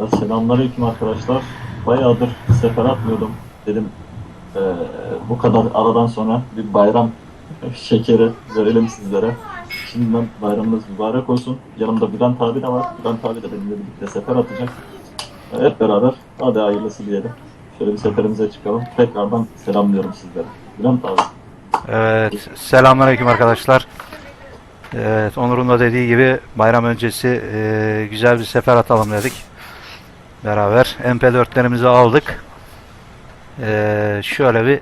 Ya selamünaleyküm arkadaşlar. Bayağıdır sefer atmıyordum. Dedim eee, bu kadar aradan sonra bir bayram şekeri verelim sizlere. Şimdiden bayramınız mübarek olsun. Yanımda Bülent abi de var. Bülent abi de benimle birlikte sefer atacak. E, Hep beraber hadi hayırlısı diyelim. Şöyle bir seferimize çıkalım. Tekrardan selamlıyorum sizlere. Bülent abi. Evet, selamünaleyküm arkadaşlar. Evet, Onur'un da dediği gibi bayram öncesi e, güzel bir sefer atalım dedik. Beraber MP4'lerimizi aldık. E, şöyle bir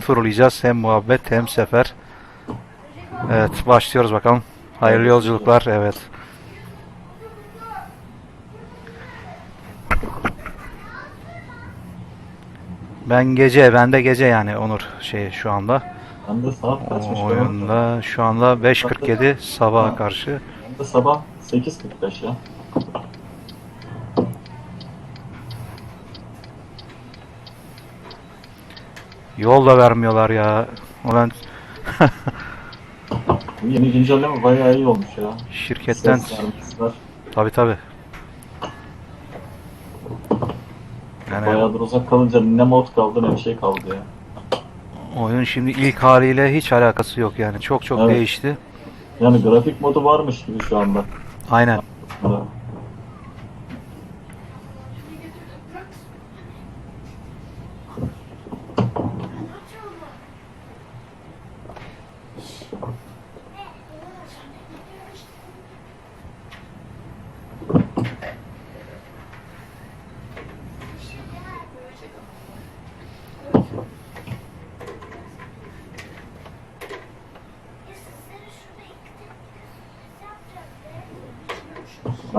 turlayacağız. Hem muhabbet hem sefer. Evet, başlıyoruz bakalım. Hayırlı yolculuklar. Evet. Ben gece, ben de gece yani Onur şey şu anda. Ben de saat kaçmış? O oyunda şu anda 5.47 sabaha karşı. Ben de sabah 8.45 ya. Yol da vermiyorlar ya. Ulan Bu yeni güncelleme bayağı iyi olmuş ya. şirketten Ses tabi tabi. Yani Bayağıdır uzak kalınca ne mod kaldı ne bir şey kaldı ya. oyun şimdi ilk haliyle hiç alakası yok yani. Çok çok Evet. değişti. Yani grafik modu varmış gibi şu anda. Aynen. Aslında.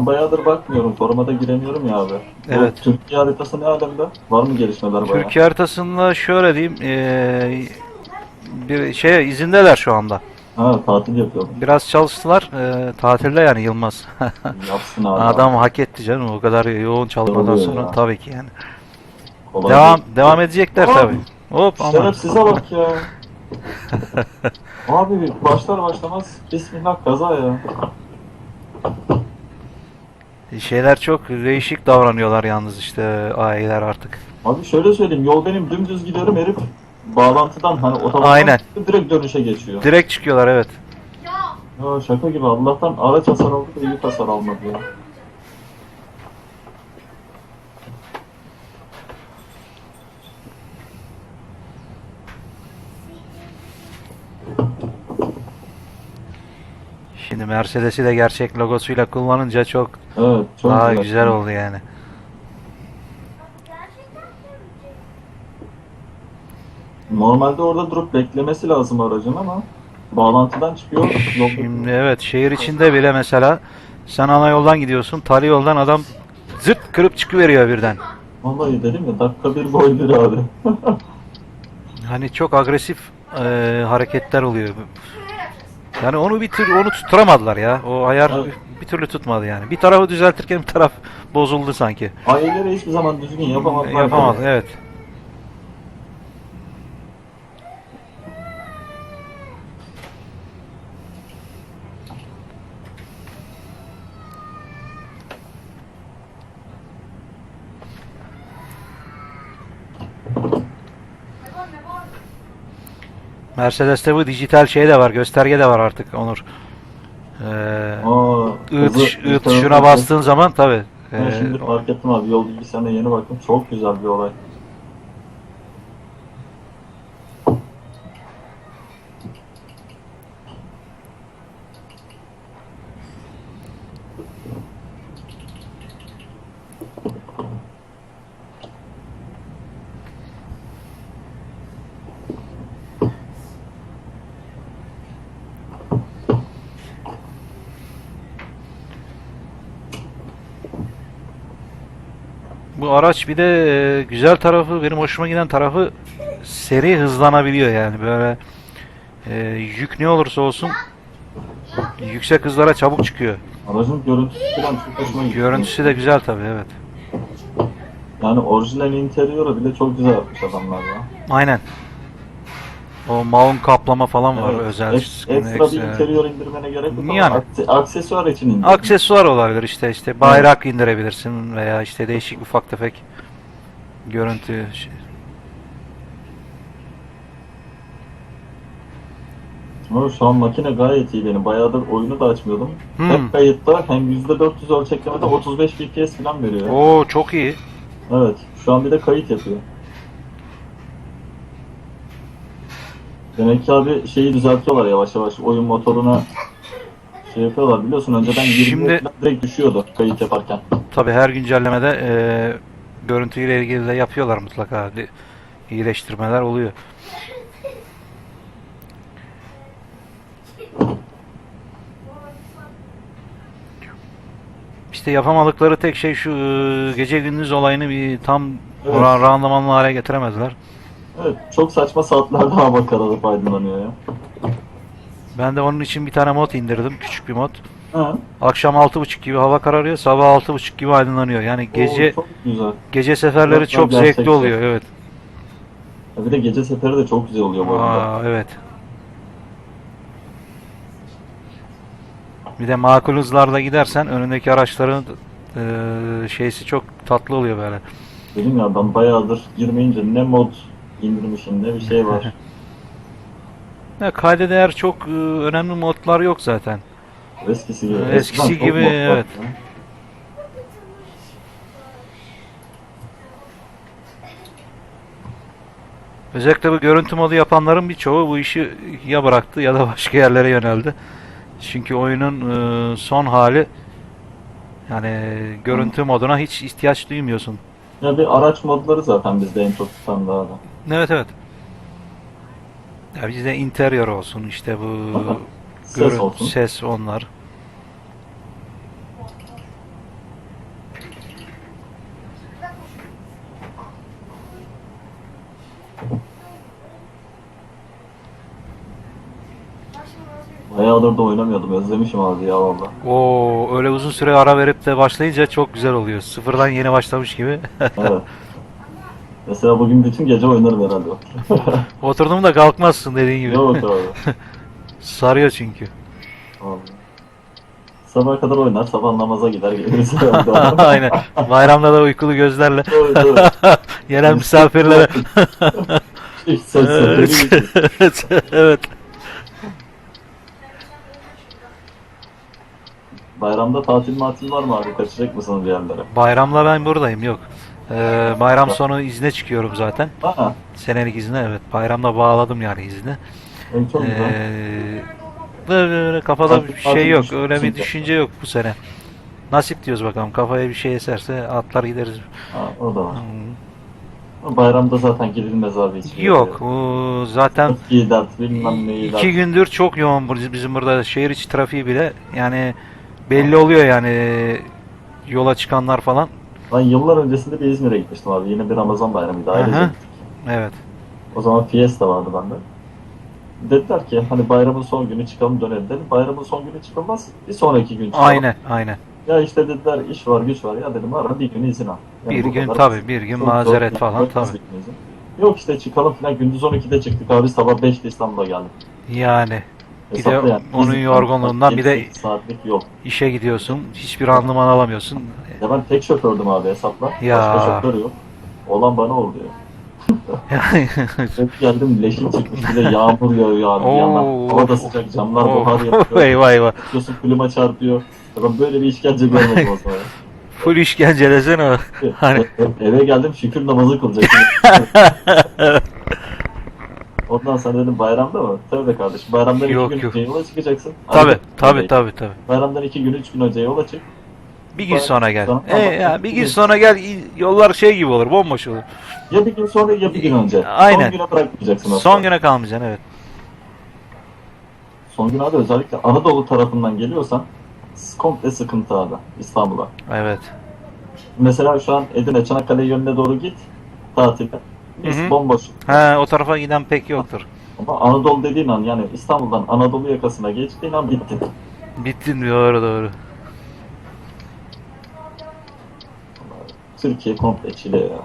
Ben bayağıdır bakmıyorum. Forumada giremiyorum ya abi. Bu Evet. Türkiye haritası ne alemde? Var mı gelişmeler bayağı? Türkiye haritasında şöyle diyeyim eee, bir şey izindeler şu anda. Ha tatil yapıyorum. Biraz çalıştılar. eee, tatilde yani Yılmaz. Yapsın abi. Adam hak etti canım o kadar yoğun çalışmadan sonra ya. tabii ki yani. Kolay Devam gelsin. devam edecekler Aa! tabii. Hop ama Şerefsize bak ya. Abi başlar başlamaz Bismillah kaza ya. Şeyler çok değişik davranıyorlar yalnız işte aileler artık. Abi şöyle söyleyeyim yol benim dümdüz gidiyorum herif bağlantıdan hani otobandan Aynen. direkt dönüşe geçiyor. Direkt çıkıyorlar evet. Ya şaka gibi Allah'tan araç hasar aldı da yük hasar almadı ya. Şimdi Mercedes'i de gerçek logosuyla kullanınca çok Evet çok daha güzel. güzel oldu yani. Normalde orada durup beklemesi lazım aracın ama bağlantıdan çıkıyor. Şimdi evet şehir içinde bile mesela sen ana yoldan gidiyorsun, tali yoldan adam zırt kırıp çıkıveriyor birden. Vallahi dedim ya dakika bir gol bir abi. Hani çok agresif e, hareketler oluyor. Yani onu bir tür onu tutturamadılar ya. O ayar Evet. bir, türlü tutmadı yani. Bir tarafı düzeltirken bir taraf bozuldu sanki. Aileleri hiçbir zaman düzgün yapamadılar. Yapamadı evet. Mercedes'te bu dijital şey de var, gösterge de var artık Onur. Ee, Aa, hızlı- tuşuna bastığın zaman tabi. Ben şimdi fark ettim abi yol bilgisayarına yeni baktım. Çok güzel bir olay. Bu araç bir de e, güzel tarafı, benim hoşuma giden tarafı seri hızlanabiliyor yani böyle e, yük ne olursa olsun yüksek hızlara çabuk çıkıyor. Aracın görüntüsü falan çok hoşuma gitti. Görüntüsü de güzel tabi evet. Yani orijinal interior'u bile çok güzel yapmış adamlar ya. Aynen. O mount kaplama falan var Evet, özel. ek- ekstra bir ekstra. interior indirmene gerek yok. ama Yani. akse- aksesuar için indir. Aksesuar olabilir işte işte bayrak indirebilirsin veya işte değişik ufak tefek görüntü şey- Ama şu an makine gayet iyi benim. Bayağıdır oyunu da açmıyordum. Hmm. Hep kayıtta hem %400 ölçeklemede 35 FPS falan veriyor. Oo çok iyi. Evet. Şu an bir de kayıt yapıyor. Demek ki abi şeyi düzeltiyorlar yavaş yavaş. Oyun motoruna şey yapıyorlar biliyorsun önceden 20 Şimdi- direkt düşüyordu kayıt yaparken. Tabi her güncellemede e, görüntüyle ilgili de yapıyorlar mutlaka. İyileştirmeler oluyor. İşte yapamadıkları tek şey şu e, gece gündüz olayını bir tam Evet. ra- randımanlı hale getiremezler. Evet çok saçma saatlerde hava karalıp aydınlanıyor ya. Ben de onun için bir tane mod indirdim. Küçük bir mod. Ha. Akşam 6.30 gibi hava kararıyor. Sabah 6.30 gibi aydınlanıyor. Yani gece Oo, çok güzel. gece seferleri Çok çok gerçekçi. zevkli oluyor. Evet. Ya Bir de gece seferi de çok güzel oluyor bu arada. Aa, evet. Bir de makul hızlarla gidersen önündeki araçların eee, şeysi çok tatlı oluyor böyle. Dedim ya ben bayağıdır girmeyince ne mod indirmişim ne bir şey var. Ya kayda değer çok eee, önemli modlar yok zaten. Eskisi gibi. Eskisi Eskiden çok gibi, mod evet. ya. Özellikle bu görüntü modu yapanların birçoğu bu işi ya bıraktı ya da başka yerlere yöneldi. Çünkü oyunun eee, son hali yani görüntü moduna hiç ihtiyaç duymuyorsun. Ya bir araç modları zaten bizde en çok tutan daha da. Evet evet. Ya bizde interior olsun işte bu Aha, Ses görün- olsun. ses onlar. Bayağıdır da oynamıyordum. Özlemişim abi ya valla. Oo öyle uzun süre ara verip de başlayınca çok güzel oluyor. Sıfırdan yeni başlamış gibi. Evet. Mesela bugün bütün gece oynarım herhalde. Oturdum da kalkmazsın dediğin gibi. Yok abi. Sarıyor çünkü. Vallahi. Sabah kadar oynar, sabah namaza gider geliriz herhalde. Aynen. Bayramda da uykulu gözlerle Evet, evet. gelen misafirlere. Hiç evet. evet. Bayramda tatil matil var mı abi? Kaçacak mısınız bir yerlere? Bayramla ben buradayım yok. Ee, bayram sonu izne çıkıyorum zaten. Ha, Senelik izne evet. Bayramda bağladım yani izni. çok güzel. Ee, böyle kafada bir şey yok. Öyle bir düşünce. yok bu sene. Nasip diyoruz bakalım. Kafaya bir şey eserse atlar gideriz. Ha, o da var. Hmm. Bayramda zaten gidilmez abi hiç. Yok. o zaten bilmem ne dert. iki gündür çok yoğun bizim burada şehir içi trafiği bile. Yani belli oluyor yani yola çıkanlar falan. Ben yıllar öncesinde bir İzmir'e gitmiştim abi. Yine bir Ramazan bayramıydı. Ailece Aha. gittik. Evet. O zaman Fiesta vardı bende. Dediler ki hani bayramın son günü çıkalım dönelim dedim. Bayramın son günü çıkılmaz. Bir sonraki gün çıkalım. Aynen, aynen. Ya işte dediler iş var güç var. Ya dedim ara bir gün izin al. Yani Bir bu gün kadar tabii, bir gün Çok mazeret zor, falan çok tabii. basit bir izin. Yok işte çıkalım falan. Gündüz 12'de çıktık abi sabah 5'te İstanbul'a geldim. Yani Bir de Hesapla yani. onun yorgunluğundan bir de- 7-8 saatlik yol. işe gidiyorsun, hiçbir randıman alamıyorsun. Ya ben tek şofördüm abi hesapla. Ya. Başka şoför yok. Olan bana oldu ya. Yani Hep geldim leşim çıkmış bir de yağmur yağıyor abi bir yandan. Oo. Hava da sıcak camlar Oo. buhar yapıyor. eyvah eyvah. Tutuyorsun klima çarpıyor. Ya ben böyle bir işkence görmedim o zaman. Full işkence desene. Hani E- Eve geldim şükür namazı kılacaktım. Ondan sonra dedim bayramda mı? Tabii kardeşim. Bayramdan Yok, iki gün yok. önce yola çıkacaksın. tabi Ayrıca- tabi tabi tabi. Bayramdan iki gün, üç gün önce yola çık. Bir gün sonra gel. Tamam, E, ya bir gün sonra gel yollar şey gibi olur, bomboş olur. Ya bir gün sonra ya bir gün önce. Aynen. Son güne bırakmayacaksın aslında. Son güne kalmayacaksın evet. Son gün abi özellikle Anadolu tarafından geliyorsan komple sıkıntı abi İstanbul'a. Evet. Mesela şu an Edirne, Çanakkale yönüne doğru git tatilde. Biz Hı hı. bomboş. Ha o tarafa giden pek yoktur. Ama Anadolu dediğin an yani İstanbul'dan Anadolu yakasına geçtiğin an bittin. Bittin doğru doğru. Türkiye komple çile ya.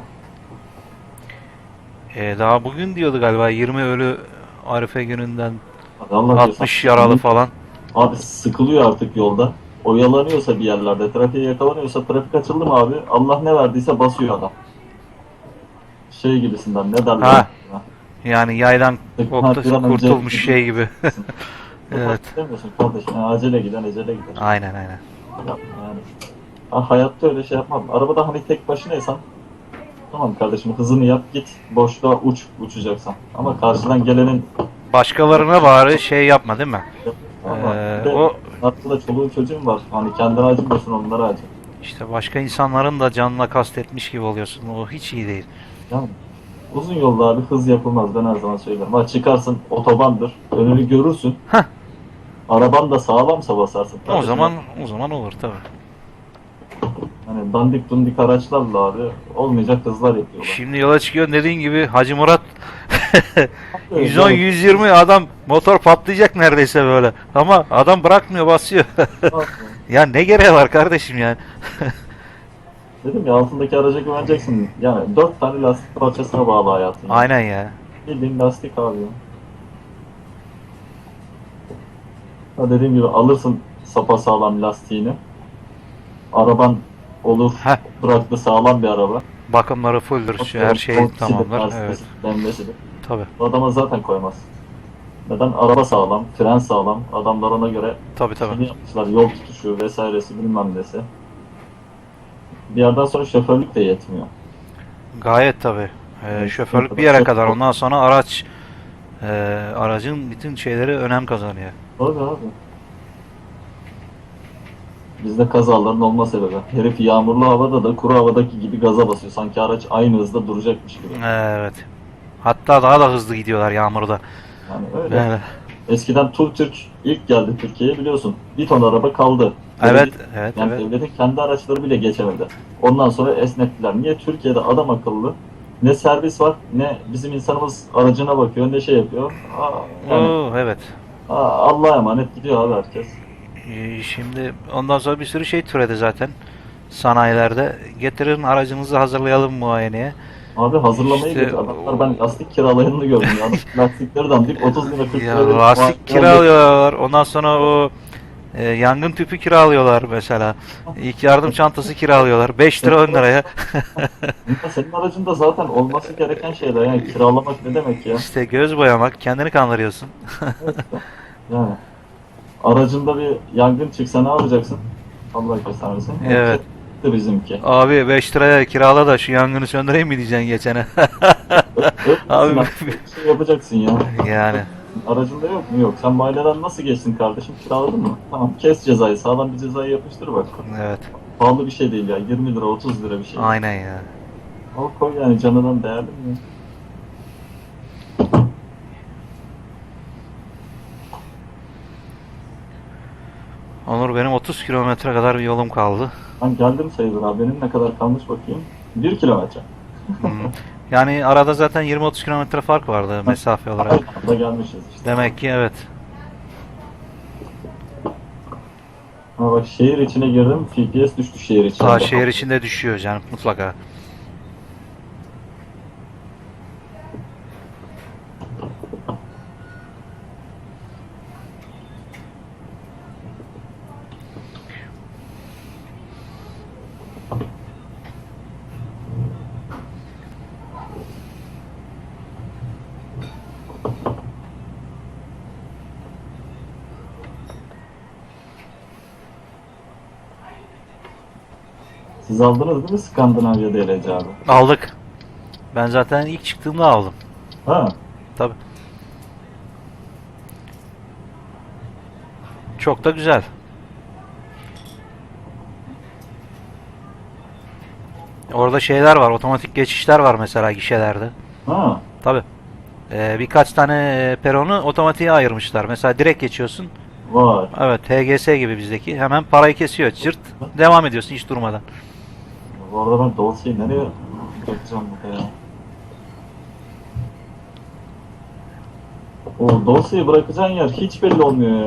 E, daha bugün diyordu galiba 20 ölü Arife gününden Hadi Allah 60 diyorsan- yaralı falan. Abi sıkılıyor artık yolda. Oyalanıyorsa bir yerlerde, trafiğe yakalanıyorsa trafik açıldı mı abi? Allah ne verdiyse basıyor adam. Şey gibisinden ne derler? Ha. Yani yaydan önce- kurtulmuş şey gibi. evet. Demiyorsun kardeşim. Yani acele giden acele gider. aynen aynen. Yani. Ha, hayatta öyle şey yapmam. Arabada hani tek başınaysan tamam kardeşim hızını yap git boşluğa uç uçacaksan. Ama karşıdan gelenin Başkalarına bari şey yapma değil mi? ama Ee, bir de o- arkada çoluğun çocuğun var. Hani kendine acımıyorsun onlara acı. İşte başka insanların da canına kastetmiş gibi oluyorsun. O hiç iyi değil. Yani uzun yolda abi hız yapılmaz ben her zaman söylerim. Ha çıkarsın otobandır önünü görürsün. Heh. Araban da sağlamsa basarsın. O Kardeşim, zaman o zaman olur tabii. Hani dandik dundik araçlarla abi olmayacak hızlar yapıyorlar. Şimdi yola çıkıyor dediğin gibi Hacı Murat Evet, 110 yani- 120 adam motor patlayacak neredeyse böyle. Ama adam bırakmıyor basıyor. ya ne gereği var kardeşim yani. Dedim ya altındaki araca güveneceksin. Yani dört tane lastik parçasına bağlı hayatın. Aynen ya. Bildiğin lastik abi. Ha dediğim gibi alırsın sapa sağlam lastiğini. Araban olur Heh. bıraktı sağlam bir araba. Bakımları fulldur. şu Her şey tamamdır. lastiği, Evet. Dembesidir. Tabii. Bu adama zaten koymaz. Neden? Araba sağlam, fren sağlam. Adamlar ona göre Tabii tabii. Yeni yapmışlar yol tutuşu vesairesi bilmem nesi. Bir yerden sonra şoförlük de yetmiyor. Gayet tabii. Ee, şoförlük bir yere kadar. Ondan sonra araç e, aracın bütün şeyleri önem kazanıyor. Tabii abi. Bizde kazaların olma sebebi. Herif yağmurlu havada da kuru havadaki gibi gaza basıyor. Sanki araç aynı hızda duracakmış gibi. Evet. Hatta daha da hızlı gidiyorlar yağmurda. Yani öyle. Evet. Eskiden Turtürk ilk geldi Türkiye'ye biliyorsun. Bir ton araba kaldı. Evet, Devlet- evet, Yani evet. devletin kendi araçları bile geçemedi. Ondan sonra esnettiler. Niye? Türkiye'de adam akıllı ne servis var ne bizim insanımız aracına bakıyor ne şey yapıyor. Aa, yani, Oo, evet. aa, Allah'a emanet gidiyor abi herkes. Ee, Şimdi ondan sonra bir sürü şey türedi zaten sanayilerde. Getirin aracınızı hazırlayalım muayeneye. Abi hazırlamayı İşte. Adamlar ben lastik kiralayanını gördüm. ya. Lastikleri dandik 30 lira 40 lira. Ya lastik kiralıyorlar. Ondan sonra o e, yangın tüpü kiralıyorlar mesela. İlk yardım çantası kiralıyorlar. 5 lira 10 liraya. Ya Senin aracında zaten olması gereken şeyler. Yani kiralamak ne demek ya? işte göz boyamak. Kendini kandırıyorsun. Yani aracında bir yangın çıksa ne yapacaksın? Allah göstermesin. Evet. De bizimki. Abi 5 liraya kirala da şu yangını söndüreyim mi diyeceksin geçene. Abi- bir şey yapacaksın ya. yani. Aracında yok mu? Yok. Sen mahalleden nasıl geçtin kardeşim? Kiraladın mı? Tamam kes cezayı. Sağlam bir cezayı yapıştır bak. Evet. Pahalı bir şey değil ya. 20 lira 30 lira bir şey. Aynen ya. Al koy yani canından değerli mi? Onur benim 30 kilometre kadar bir yolum kaldı. Ben geldim sayılır abi. Benim ne kadar kalmış bakayım. 1 kilometre. Hmm. Yani arada zaten 20-30 kilometre fark vardı mesafe olarak. Aynı anda gelmişiz işte. Demek ki evet. Ha bak şehir içine girdim. FPS düştü şehir içine. Daha şehir içinde düşüyor yani mutlaka. Siz aldınız değil mi Skandinavya DLC abi? Aldık. Ben zaten ilk çıktığımda aldım. Ha. Tabi. Çok da güzel. Orada şeyler var, otomatik geçişler var mesela gişelerde. Ha. Tabi. birkaç tane e, peronu otomatiğe ayırmışlar. Mesela direkt geçiyorsun. Var. Evet, TGS gibi bizdeki. Hemen parayı kesiyor. Cırt. Devam ediyorsun hiç durmadan. Bu arada ben dosyayı nereye ya? O dosyayı bırakacağın yer hiç belli olmuyor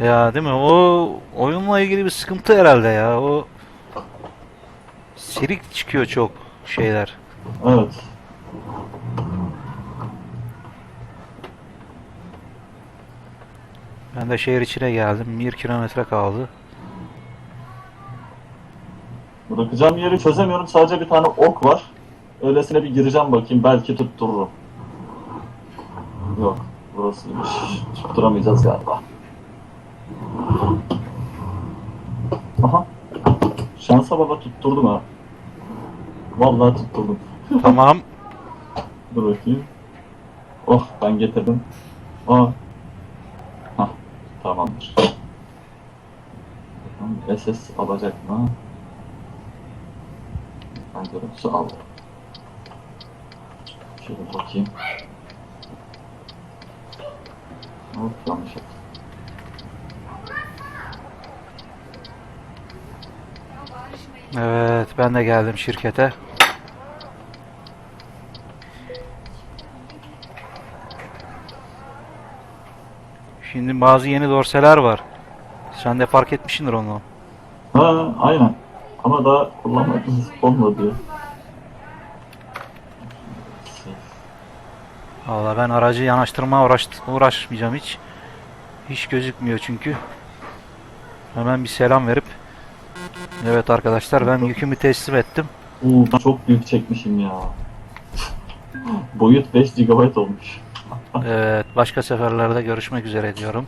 ya. Ya değil mi? O oyunla ilgili bir sıkıntı herhalde ya. O silik çıkıyor çok şeyler. Evet. Ben de şehir içine geldim. 1 kilometre kaldı. Bırakacağım yeri çözemiyorum. Sadece bir tane ok var. Öylesine bir gireceğim bakayım. Belki tuttururum. Yok. Burasıymış. Tutturamayacağız galiba. Aha. Şansa baba tutturdum ha. Vallahi tutturdum. Tamam. Dur bakayım. Oh ben getirdim. Aa. Hah tamamdır. SS alacak mı? Ben görüntüsü aldım. Şöyle bakayım. Hop yanlış yaptım. Evet ben de geldim şirkete. Şimdi bazı yeni dorseler var. Sen de fark etmişsindir onu. Ha aynen. Ama daha kullanmadığımız olmadı. Valla ben aracı yanaştırma uğraş, uğraşmayacağım hiç. Hiç gözükmüyor çünkü. Hemen bir selam verip Evet arkadaşlar ben yükümü teslim ettim. Oo, çok büyük çekmişim ya. Boyut 5 GB olmuş. Evet başka seferlerde görüşmek üzere diyorum.